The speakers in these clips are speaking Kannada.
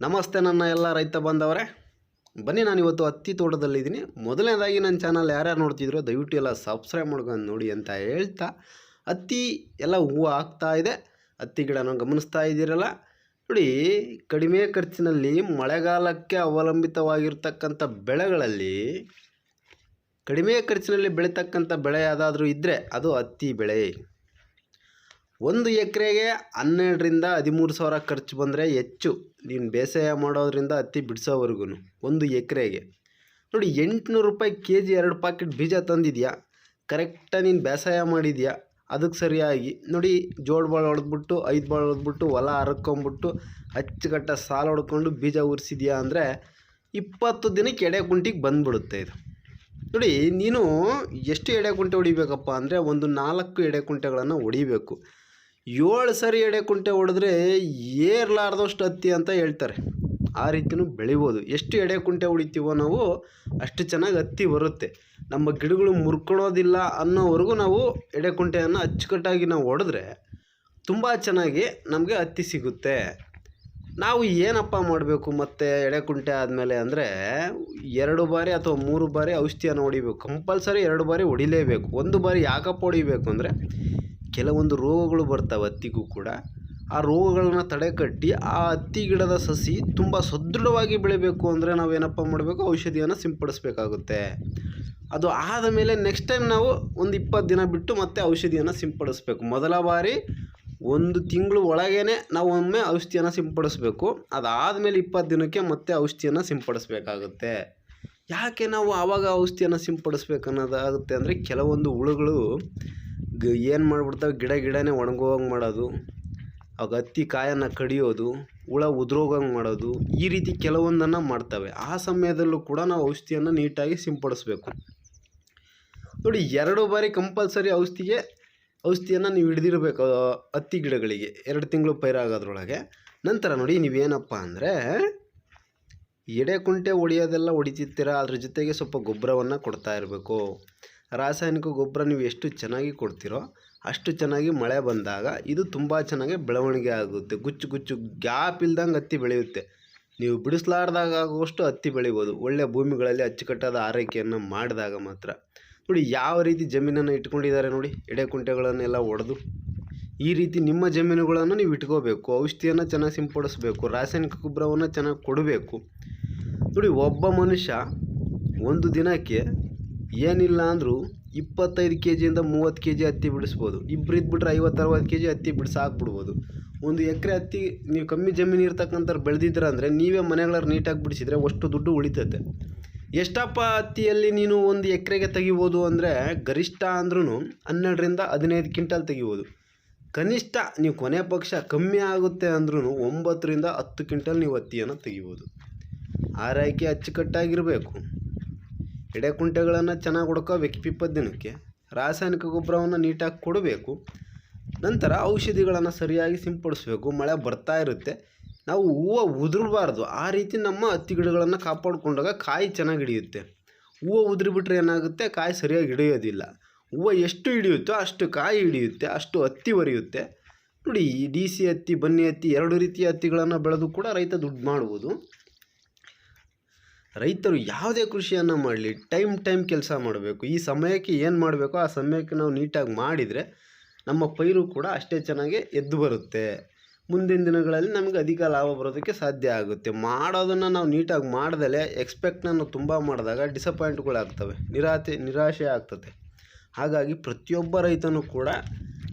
ನಮಸ್ತೆ ನನ್ನ ಎಲ್ಲ ರೈತ ಬಂದವರೇ ಬನ್ನಿ ನಾನು ಇವತ್ತು ಹತ್ತಿ ತೋಟದಲ್ಲಿದ್ದೀನಿ ಮೊದಲನೇದಾಗಿ ನನ್ನ ಚಾನಲ್ ಯಾರ್ಯಾರು ನೋಡ್ತಿದ್ರು ದಯವಿಟ್ಟು ಎಲ್ಲ ಸಬ್ಸ್ಕ್ರೈಬ್ ಮಾಡ್ಕೊಂಡು ನೋಡಿ ಅಂತ ಹೇಳ್ತಾ ಹತ್ತಿ ಎಲ್ಲ ಹೂವು ಆಗ್ತಾ ಇದೆ. ಹತ್ತಿ ಗಿಡನ ಗಮನಿಸ್ತಾ ಇದ್ದೀರಲ್ಲ. ನೋಡಿ, ಕಡಿಮೆ ಖರ್ಚಿನಲ್ಲಿ ಮಳೆಗಾಲಕ್ಕೆ ಅವಲಂಬಿತವಾಗಿರ್ತಕ್ಕಂಥ ಬೆಳೆಗಳಲ್ಲಿ, ಕಡಿಮೆ ಖರ್ಚಿನಲ್ಲಿ ಬೆಳೀತಕ್ಕಂಥ ಬೆಳೆ ಯಾವುದಾದ್ರೂ ಇದ್ದರೆ ಅದು ಹತ್ತಿ ಬೆಳೆ. ಒಂದು ಎಕರೆಗೆ ಹನ್ನೆರಡರಿಂದ ಹದಿಮೂರು ಸಾವಿರ ಖರ್ಚು ಬಂದರೆ ಹೆಚ್ಚು. ನೀನು ಬೇಸಾಯ ಮಾಡೋದ್ರಿಂದ ಹತ್ತಿ ಬಿಡಿಸೋವರೆಗೂ ಒಂದು ಎಕರೆಗೆ. ನೋಡಿ, ಎಂಟುನೂರು ರೂಪಾಯಿ ಕೆ ಜಿ ಎರಡು ಪಾಕೆಟ್ ಬೀಜ ತಂದಿದೆಯಾ? ಕರೆಕ್ಟಾಗಿ ನೀನು ಬೇಸಾಯ ಮಾಡಿದ್ಯಾ? ಅದಕ್ಕೆ ಸರಿಯಾಗಿ. ನೋಡಿ, ಜೋಳ ಬಾಳು ಹೊಡೆದ್ಬಿಟ್ಟು ಐದು ಬಾಳು ಹೊಡೆದ್ಬಿಟ್ಟು ಹೊಲ ಹರ್ಕೊಂಬಿಟ್ಟು, ಅಚ್ಚುಕಟ್ಟ ಸಾಲ ಹೊಡ್ಕೊಂಡು ಬೀಜ ಉರಿಸಿದ್ಯಾ ಅಂದರೆ ಇಪ್ಪತ್ತು ದಿನಕ್ಕೆ ಎಡೆ ಕುಂಟಿಗೆ ಬಂದ್ಬಿಡುತ್ತೆ ಇದು. ನೋಡಿ, ನೀನು ಎಷ್ಟು ಎಡೆ ಕುಂಟೆ ಹೊಡಿಬೇಕಪ್ಪ ಅಂದರೆ ಒಂದು ನಾಲ್ಕು ಎಡೆ ಕುಂಟೆಗಳನ್ನು ಹೊಡಿಬೇಕು. ಏಳು ಸರಿ ಎಡೆ ಕುಂಟೆ ಹೊಡೆದ್ರೆ ಏರ್ಲಾರ್ದಷ್ಟು ಹತ್ತಿ ಅಂತ ಹೇಳ್ತಾರೆ. ಆ ರೀತಿಯೂ ಬೆಳಿಬೋದು. ಎಷ್ಟು ಎಡೆ ಕುಂಟೆ ಹೊಡಿತೀವೋ ನಾವು ಅಷ್ಟು ಚೆನ್ನಾಗಿ ಹತ್ತಿ ಬರುತ್ತೆ. ನಮ್ಮ ಗಿಡಗಳು ಮುರ್ಕೊಳೋದಿಲ್ಲ ಅನ್ನೋವರೆಗೂ ನಾವು ಎಡೆ ಕುಂಟೆಯನ್ನು ಅಚ್ಚುಕಟ್ಟಾಗಿ ನಾವು ಹೊಡೆದ್ರೆ ತುಂಬ ಚೆನ್ನಾಗಿ ನಮಗೆ ಹತ್ತಿ ಸಿಗುತ್ತೆ. ನಾವು ಏನಪ್ಪ ಮಾಡಬೇಕು ಮತ್ತು ಎಡೆಕುಂಟೆ ಆದಮೇಲೆ ಅಂದರೆ ಎರಡು ಬಾರಿ ಅಥವಾ ಮೂರು ಬಾರಿ ಔಷಧಿಯನ್ನು ಹೊಡಿಬೇಕು. ಕಂಪಲ್ಸರಿ ಎರಡು ಬಾರಿ ಹೊಡಿಲೇಬೇಕು. ಒಂದು ಬಾರಿ ಯಾಕಪ್ಪ ಹೊಡಿಬೇಕು ಅಂದರೆ ಕೆಲವೊಂದು ರೋಗಗಳು ಬರ್ತವೆ ಹತ್ತಿಗೂ ಕೂಡ. ಆ ರೋಗಗಳನ್ನು ತಡೆಗಟ್ಟಿ ಆ ಹತ್ತಿ ಗಿಡದ ಸಸಿ ತುಂಬ ಸದೃಢವಾಗಿ ಬೆಳಿಬೇಕು ಅಂದರೆ ನಾವೇನಪ್ಪ ಮಾಡಬೇಕು? ಔಷಧಿಯನ್ನು ಸಿಂಪಡಿಸಬೇಕಾಗುತ್ತೆ. ಅದು ಆದ ಮೇಲೆ ನೆಕ್ಸ್ಟ್ ಟೈಮ್ ನಾವು ಒಂದು ಇಪ್ಪತ್ತು ದಿನ ಬಿಟ್ಟು ಮತ್ತೆ ಔಷಧಿಯನ್ನು ಸಿಂಪಡಿಸ್ಬೇಕು. ಮೊದಲ ಬಾರಿ ಒಂದು ತಿಂಗಳು ಒಳಗೇ ನಾವು ಒಮ್ಮೆ ಔಷಧಿಯನ್ನು ಸಿಂಪಡಿಸ್ಬೇಕು. ಅದಾದಮೇಲೆ ಇಪ್ಪತ್ತು ದಿನಕ್ಕೆ ಮತ್ತೆ ಔಷಧಿಯನ್ನು ಸಿಂಪಡಿಸ್ಬೇಕಾಗುತ್ತೆ. ಯಾಕೆ ನಾವು ಆವಾಗ ಔಷಧಿಯನ್ನು ಸಿಂಪಡಿಸ್ಬೇಕು ಅನ್ನೋದಾಗುತ್ತೆ ಅಂದರೆ ಕೆಲವೊಂದು ಹುಳುಗಳು ಏನು ಮಾಡಿಬಿಡ್ತಾವೆ? ಗಿಡ ಗಿಡನೇ ಒಣಗೋಗಂಗೆ ಮಾಡೋದು. ಅವಾಗ ಹತ್ತಿ ಕಾಯನ್ನು ಕಡಿಯೋದು, ಹುಳ ಉದುರೋಗಂಗೆ ಮಾಡೋದು, ಈ ರೀತಿ ಕೆಲವೊಂದನ್ನು ಮಾಡ್ತವೆ. ಆ ಸಮಯದಲ್ಲೂ ಕೂಡ ನಾವು ಔಷಧಿಯನ್ನು ನೀಟಾಗಿ ಸಿಂಪಡಿಸ್ಬೇಕು. ನೋಡಿ, ಎರಡು ಬಾರಿ ಕಂಪಲ್ಸರಿ ಔಷಧಿಗೆ, ಔಷಧಿಯನ್ನು ನೀವು ಹಿಡ್ದಿರ್ಬೇಕು ಹತ್ತಿ ಗಿಡಗಳಿಗೆ. ಎರಡು ತಿಂಗಳು ಪೈರಾಗೋದ್ರೊಳಗೆ ನಂತರ ನೋಡಿ, ನೀವೇನಪ್ಪ ಅಂದರೆ, ಎಡೆ ಕುಂಟೆ ಹೊಡಿಯೋದೆಲ್ಲ ಹೊಡಿತಿರ್ತೀರ? ಅದ್ರ ಜೊತೆಗೆ ಸ್ವಲ್ಪ ಗೊಬ್ಬರವನ್ನು ಕೊಡ್ತಾ ಇರಬೇಕು. ರಾಸಾಯನಿಕ ಗೊಬ್ಬರ ನೀವು ಎಷ್ಟು ಚೆನ್ನಾಗಿ ಕೊಡ್ತೀರೋ ಅಷ್ಟು ಚೆನ್ನಾಗಿ ಮಳೆ ಬಂದಾಗ ಇದು ತುಂಬ ಚೆನ್ನಾಗಿ ಬೆಳವಣಿಗೆ ಆಗುತ್ತೆ. ಗುಚ್ಚು ಗುಚ್ಚು ಗ್ಯಾಪ್ ಇಲ್ದಂಗೆ ಹತ್ತಿ ಬೆಳೆಯುತ್ತೆ. ನೀವು ಬಿಡಿಸ್ಲಾರ್ದಾಗುವಷ್ಟು ಹತ್ತಿ ಬೆಳಿಬೋದು. ಒಳ್ಳೆಯ ಭೂಮಿಗಳಲ್ಲಿ ಅಚ್ಚುಕಟ್ಟಾದ ಆರೈಕೆಯನ್ನು ಮಾಡಿದಾಗ ಮಾತ್ರ. ನೋಡಿ, ಯಾವ ರೀತಿ ಜಮೀನನ್ನು ಇಟ್ಕೊಂಡಿದ್ದಾರೆ ನೋಡಿ. ಎಡೆ ಕುಂಟೆಗಳನ್ನೆಲ್ಲ ಒಡೆದು. ಈ ರೀತಿ ನಿಮ್ಮ ಜಮೀನುಗಳನ್ನು ನೀವು ಇಟ್ಕೋಬೇಕು. ಔಷಧಿಯನ್ನು ಚೆನ್ನಾಗಿ ಸಿಂಪಡಿಸಬೇಕು. ರಾಸಾಯನಿಕ ಗೊಬ್ಬರವನ್ನು ಚೆನ್ನಾಗಿ ಕೊಡಬೇಕು. ನೋಡಿ, ಒಬ್ಬ ಮನುಷ್ಯ ಒಂದು ದಿನಕ್ಕೆ ಏನಿಲ್ಲ ಅಂದರೂ ಇಪ್ಪತ್ತೈದು ಕೆ ಜಿಯಿಂದ ಮೂವತ್ತು ಕೆ ಜಿ ಹತ್ತಿ ಬಿಡಿಸ್ಬೋದು. ಇಬ್ರು ಇದ್ಬಿಟ್ರೆ ಐವತ್ತು ಅರವತ್ತು ಕೆ ಜಿ ಹತ್ತಿ ಬಿಡಿಸಿ ಹಾಕ್ಬಿಡ್ಬೋದು ಒಂದು ಎಕರೆ ಹತ್ತಿ ನೀವು ಕಮ್ಮಿ ಜಮೀನು ಇರ್ತಕ್ಕಂಥವ್ರು ಬೆಳೆದಿದ್ದೀರ ಅಂದರೆ ನೀವೇ ಮನೆಗಳನ್ನ ನೀಟಾಗಿ ಬಿಡಿಸಿದ್ರೆ ಅಷ್ಟು ದುಡ್ಡು ಉಳಿತೈತೆ. ಎಷ್ಟಪ್ಪ ಹತ್ತಿಯಲ್ಲಿ ನೀನು ಒಂದು ಎಕರೆಗೆ ತೆಗಿಬೋದು ಅಂದರೆ ಗರಿಷ್ಠ ಅಂದ್ರೂ ಹನ್ನೆರಡರಿಂದ ಹದಿನೈದು ಕ್ವಿಂಟಲ್ ತೆಗಿಬೋದು. ಕನಿಷ್ಠ ನೀವು ಕೊನೆ ಪಕ್ಷ ಕಮ್ಮಿ ಆಗುತ್ತೆ ಅಂದ್ರೂ ಒಂಬತ್ತರಿಂದ ಹತ್ತು ಕ್ವಿಂಟಲ್ ನೀವು ಹತ್ತಿಯನ್ನು ತೆಗಿಬೋದು. ಆರೈಕೆ ಅಚ್ಚುಕಟ್ಟಾಗಿರಬೇಕು. ಎಡೆಕುಂಟೆಗಳನ್ನು ಚೆನ್ನಾಗಿ ಹೊಡ್ಕೋಬೇಕು ಇಪ್ಪತ್ತು ದಿನಕ್ಕೆ ರಾಸಾಯನಿಕ ಗೊಬ್ಬರವನ್ನು ನೀಟಾಗಿ ಕೊಡಬೇಕು. ನಂತರ ಔಷಧಿಗಳನ್ನು ಸರಿಯಾಗಿ ಸಿಂಪಡಿಸಬೇಕು. ಮಳೆ ಬರ್ತಾ ಇರುತ್ತೆ. ನಾವು ಹೂವು ಉದುರಬಾರ್ದು. ಆ ರೀತಿ ನಮ್ಮ ಹತ್ತಿ ಗಿಡಗಳನ್ನು ಕಾಪಾಡಿಕೊಂಡಾಗ ಕಾಯಿ ಚೆನ್ನಾಗಿ ಹಿಡಿಯುತ್ತೆ. ಹೂವು ಉದುರಿಬಿಟ್ರೆ ಏನಾಗುತ್ತೆ? ಕಾಯಿ ಸರಿಯಾಗಿ ಹಿಡಿಯೋದಿಲ್ಲ. ಹೂವು ಎಷ್ಟು ಹಿಡಿಯುತ್ತೋ ಅಷ್ಟು ಕಾಯಿ ಹಿಡಿಯುತ್ತೆ. ಅಷ್ಟು ಹತ್ತಿ ಒರೆಯುತ್ತೆ. ನೋಡಿ ಈ ಡಿ ಸಿ ಹತ್ತಿ, ಬನ್ನಿ ಹತ್ತಿ ಎರಡು ರೀತಿಯ ಹತ್ತಿಗಳನ್ನು ಬೆಳೆದು ಕೂಡ ರೈತ ದುಡ್ಡು ಮಾಡ್ಬೋದು. ರೈತರು ಯಾವುದೇ ಕೃಷಿಯನ್ನು ಮಾಡಲಿ, ಟೈಮ್ ಟೈಮ್ ಕೆಲಸ ಮಾಡಬೇಕು. ಈ ಸಮಯಕ್ಕೆ ಏನು ಮಾಡಬೇಕು? ಆ ಸಮಯಕ್ಕೆ ನಾವು ನೀಟಾಗಿ ಮಾಡಿದರೆ ನಮ್ಮ ಪೈರು ಕೂಡ ಅಷ್ಟೇ ಚೆನ್ನಾಗಿ ಎದ್ದು ಬರುತ್ತೆ. ಮುಂದಿನ ದಿನಗಳಲ್ಲಿ ನಮಗೆ ಅಧಿಕ ಲಾಭ ಬರೋದಕ್ಕೆ ಸಾಧ್ಯ ಆಗುತ್ತೆ. ಮಾಡೋದನ್ನು ನಾವು ನೀಟಾಗಿ ಮಾಡ್ದಲೇ ಎಕ್ಸ್ಪೆಕ್ಟನ್ನು ತುಂಬ ಮಾಡಿದಾಗ ಡಿಸಪಾಯಿಂಟ್ಗಳಾಗ್ತವೆ ನಿರಾತೆ, ನಿರಾಶೆ ಆಗ್ತದೆ. ಹಾಗಾಗಿ ಪ್ರತಿಯೊಬ್ಬ ರೈತನೂ ಕೂಡ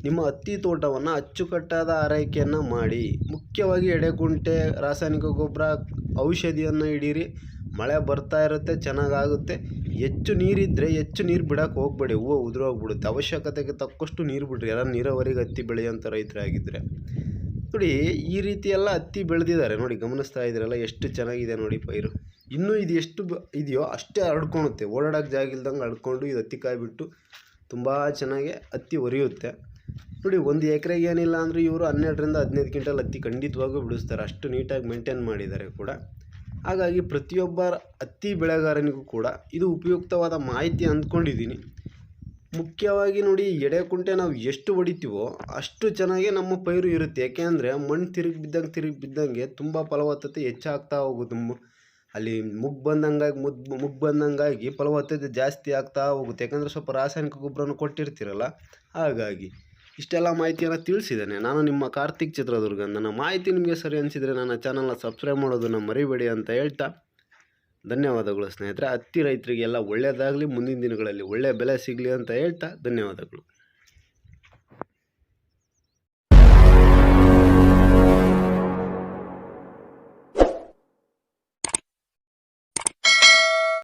ನಿಮ್ಮ ಹತ್ತಿ ತೋಟವನ್ನು ಅಚ್ಚುಕಟ್ಟಾದ ಆರೈಕೆಯನ್ನು ಮಾಡಿ. ಮುಖ್ಯವಾಗಿ ಎಡೆಗುಂಟೆ ರಾಸಾಯನಿಕ ಗೊಬ್ಬರ, ಔಷಧಿಯನ್ನು ಹಿಡೀರಿ. ಮಳೆ ಬರ್ತಾ ಇರುತ್ತೆ, ಚೆನ್ನಾಗಾಗುತ್ತೆ. ಹೆಚ್ಚು ನೀರಿದ್ದರೆ ಹೆಚ್ಚು ನೀರು ಬಿಡೋಕೆ ಹೋಗಬೇಡಿ, ಹೂವು ಉದುರೋಗ್ಬಿಡುತ್ತೆ. ಅವಶ್ಯಕತೆಗೆ ತಕ್ಕಷ್ಟು ನೀರು ಬಿಡ್ರಿ ಯಾರು ನೀರಾವರಿಗೆ ಹತ್ತಿ ಬೆಳೆಯೋಂಥ ರೈತರಾಗಿದ್ದರೆ ನೋಡಿ, ಈ ರೀತಿ ಎಲ್ಲ ಹತ್ತಿ ಬೆಳೆದಿದ್ದಾರೆ. ನೋಡಿ, ಗಮನಿಸ್ತಾ ಇದ್ದೀರಲ್ಲ, ಎಷ್ಟು ಚೆನ್ನಾಗಿದೆ ನೋಡಿ ಪೈರು. ಇನ್ನೂ ಇದು ಎಷ್ಟು ಇದೆಯೋ ಅಷ್ಟೇ ಹರಡ್ಕೊಳುತ್ತೆ ಓಡಾಡೋಕೆ ಜಾಗ ಇಲ್ದಂಗೆ ಹಡ್ಕೊಂಡು ಇದು ಹತ್ತಿ ಕಾಯಿಬಿಟ್ಟು ತುಂಬ ಚೆನ್ನಾಗಿ ಹತ್ತಿ ಒರಿಯುತ್ತೆ. ನೋಡಿ, ಒಂದು ಎಕರೆಗೆ ಏನಿಲ್ಲ ಅಂದರೂ ಇವರು ಹನ್ನೆರಡರಿಂದ ಹದಿನೈದು ಕ್ವಿಂಟಲ್ ಹತ್ತಿ ಖಂಡಿತವಾಗೂ ಬಿಡಿಸ್ತಾರೆ. ಅಷ್ಟು ನೀಟಾಗಿ ಮೇಂಟೈನ್ ಮಾಡಿದ್ದಾರೆ ಕೂಡ. ಹಾಗಾಗಿ ಪ್ರತಿಯೊಬ್ಬ ಹತ್ತಿ ಬೆಳೆಗಾರನಿಗೂ ಕೂಡ ಇದು ಉಪಯುಕ್ತವಾದ ಮಾಹಿತಿ ಅಂದ್ಕೊಂಡಿದ್ದೀನಿ. ಮುಖ್ಯವಾಗಿ ನೋಡಿ ಎಡೆ ಕುಂಟೆ ನಾವು ಎಷ್ಟು ಹೊಡಿತೀವೋ ಅಷ್ಟು ಚೆನ್ನಾಗಿ ನಮ್ಮ ಪೈರು ಇರುತ್ತೆ. ಯಾಕೆಂದರೆ ಮಣ್ಣು ತಿರುಗಿ ಬಿದ್ದಂಗೆ ತಿರುಗಿ ಬಿದ್ದಂಗೆ ತುಂಬ ಫಲವತ್ತತೆ ಹೆಚ್ಚಾಗ್ತಾ ಹೋಗುತ್ತೆ ಅಲ್ಲಿ ಮುಗ್ ಬಂದಂಗಾಗಿ ಮುದ್ ಮುಗ್ ಬಂದಂಗಾಗಿ ಫಲವತ್ತತೆ ಜಾಸ್ತಿ ಆಗ್ತಾ ಹೋಗುತ್ತೆ. ಯಾಕಂದರೆ ಸ್ವಲ್ಪ ರಾಸಾಯನಿಕ ಗೊಬ್ಬರನ ಕೊಟ್ಟಿರ್ತೀರಲ್ಲ, ಹಾಗಾಗಿ ಇಷ್ಟೆಲ್ಲ ಮಾಹಿತಿಯನ್ನು ತಿಳಿಸಿದ್ದೇನೆ. ನಾನು ನಿಮ್ಮ ಕಾರ್ತಿಕ್ ಚಿತ್ರದುರ್ಗ ನನ್ನ ಮಾಹಿತಿ ನಿಮಗೆ ಸರಿ ಅನಿಸಿದರೆ ನನ್ನ ಚಾನಲ್ನ ಸಬ್ಸ್ಕ್ರೈಬ್ ಮಾಡೋದನ್ನು ಮರಿಬೇಡಿ ಅಂತ ಹೇಳ್ತಾ ಧನ್ಯವಾದಗಳು ಸ್ನೇಹಿತರೆ. ಹತ್ತಿ ರೈತರಿಗೆಲ್ಲ ಒಳ್ಳೆಯದಾಗಲಿ ಮುಂದಿನ ದಿನಗಳಲ್ಲಿ ಒಳ್ಳೆಯ ಬೆಲೆ ಸಿಗಲಿ ಅಂತ ಹೇಳ್ತಾ ಧನ್ಯವಾದಗಳು.